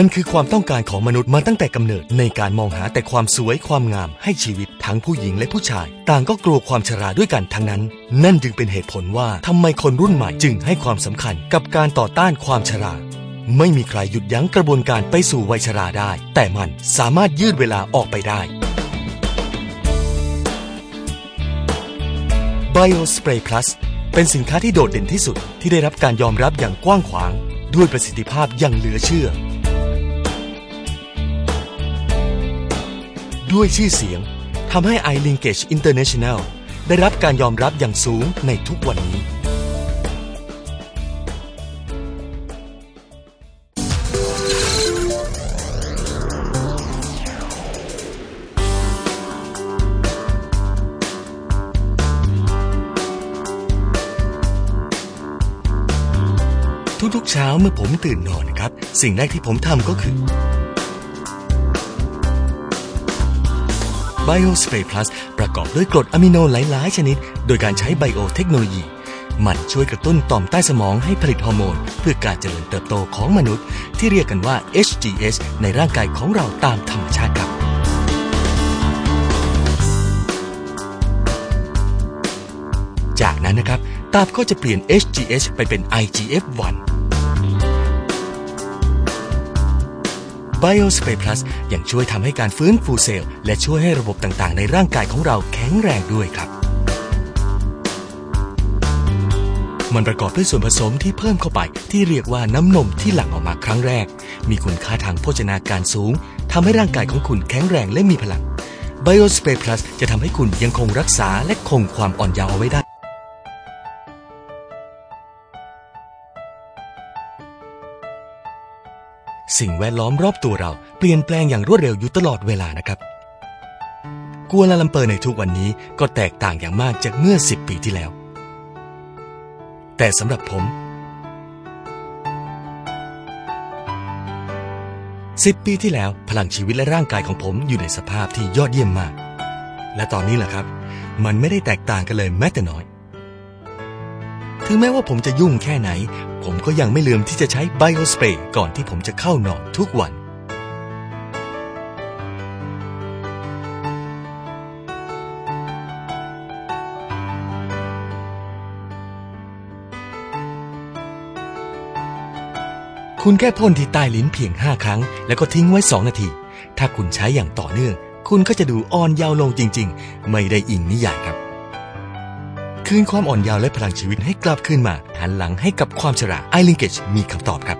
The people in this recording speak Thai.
มันคือความต้องการของมนุษย์มาตั้งแต่กำเนิดในการมองหาแต่ความสวยความงามให้ชีวิตทั้งผู้หญิงและผู้ชาย ต่างก็กลัวความชราด้วยกันทั้งนั้น นั่นจึงเป็นเหตุผลว่าทำไมคนรุ่นใหม่จึงให้ความสำคัญกับการต่อต้านความชราไม่มีใครหยุดยั้งกระบวนการไปสู่วัยชราได้ แต่มันสามารถยืดเวลาออกไปได้ Bio Spray Plus เป็นสินค้าที่โดดเด่นที่สุดที่ได้รับการยอมรับอย่างกว้างขวาง ด้วยประสิทธิภาพอย่างเหลือเชื่อ ด้วยชื่อเสียงทำให้ iLinkage International ได้รับการยอมรับอย่างสูงในทุกวันนี้ทุกๆเช้าเมื่อผมตื่นนอนครับ สิ่งแรกที่ผมทำก็คือ Bio Spray Plus ประกอบด้วยกรดอะมิโนหลาย ๆ ชนิด โดยการใช้ไบโอเทคโนโลยี มันช่วยกระตุ้นต่อมใต้สมองให้ผลิตฮอร์โมน เพื่อการเจริญเติบโตของมนุษย์ ที่เรียกกันว่า HGH ในร่างกายของเราตามธรรมชาติครับจากนั้นนะครับตับก็จะเปลี่ยน HGH ไปเป็น IGF-1 BioSpray Plus ยังช่วยทำให้การฟื้นฟูเซลล์ และช่วยให้ระบบต่างๆ ในร่างกายของเราแข็งแรงด้วยครับ มันประกอบด้วยส่วนผสมที่เพิ่มเข้าไป ที่เรียกว่าน้ำนมที่หลั่งออกมาครั้งแรก มีคุณค่าทางโภชนาการสูงทำให้ร่างกายของคุณแข็งแรงและมีพลัง BioSpray Plus จะทำให้คุณยังคงรักษาและคงความอ่อนเยาว์เอาไว้ได้ สิ่งแวดล้อมรอบตัวเราเปลี่ยนแปลงอย่างรวดเร็วอยู่ตลอดเวลานะครับ กัวลาลัมเปอร์ในทุกวันนี้ก็แตกต่างอย่างมากจากเมื่อ 10 ปีที่แล้ว แต่สำหรับผม 10 ปีที่แล้วพลังชีวิตและร่างกายของผมอยู่ในสภาพที่ยอดเยี่ยมมาก และตอนนี้แหละครับ มันไม่ได้แตกต่างกันเลยแม้แต่น้อย ถึงแม้ว่าผมจะยุ่งแค่ไหน ผมก็ยังไม่ลืมที่จะใช้ไบโอสเปรย์ก่อนที่ผมจะเข้านอนทุกวัน คุณแค่พ่นที่ใต้ลิ้นเพียง 5 ครั้ง แล้วก็ทิ้งไว้ 2 นาที ถ้าคุณใช้อย่างต่อเนื่อง คุณก็จะดูอ่อนเยาว์ลงจริง ๆ ไม่ได้อิงนิยายครับ คืนความอ่อนเยาว์และพลังชีวิตให้กลับคืนมาหันหลังให้กับความชราไอลิงเกจมีคำตอบครับ